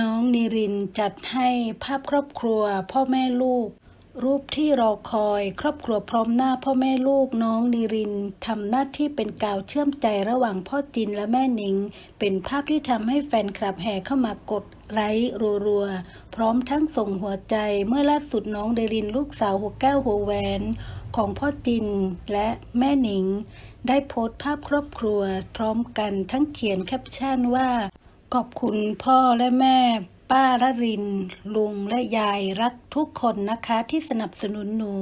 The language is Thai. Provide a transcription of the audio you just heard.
น้องนิรินจัดให้ภาพครอบครัว พ่อแม่ลูก รูปที่รอคอย ครอบครัวพร้อมหน้าพ่อแม่ลูกน้องนิรินทำหน้าที่เป็นกาวเชื่อมใจระหว่างพ่อจินและแม่หนิง เป็นภาพที่ทำให้แฟนคลับแห่เข้ามากดไลค์รัวๆพร้อมทั้งส่งหัวใจเมื่อล่าสุดน้องเดรินลูกสาวหัวแก้วหัวแหวนของพ่อจินและแม่หนิง ได้โพสต์ภาพครอบครัว พร้อมกันทั้งเขียนแคปชั่นว่า ขอบคุณพ่อและแม่ ป้าละริน ลุงและยายรักทุกคนนะคะที่สนับสนุนหนู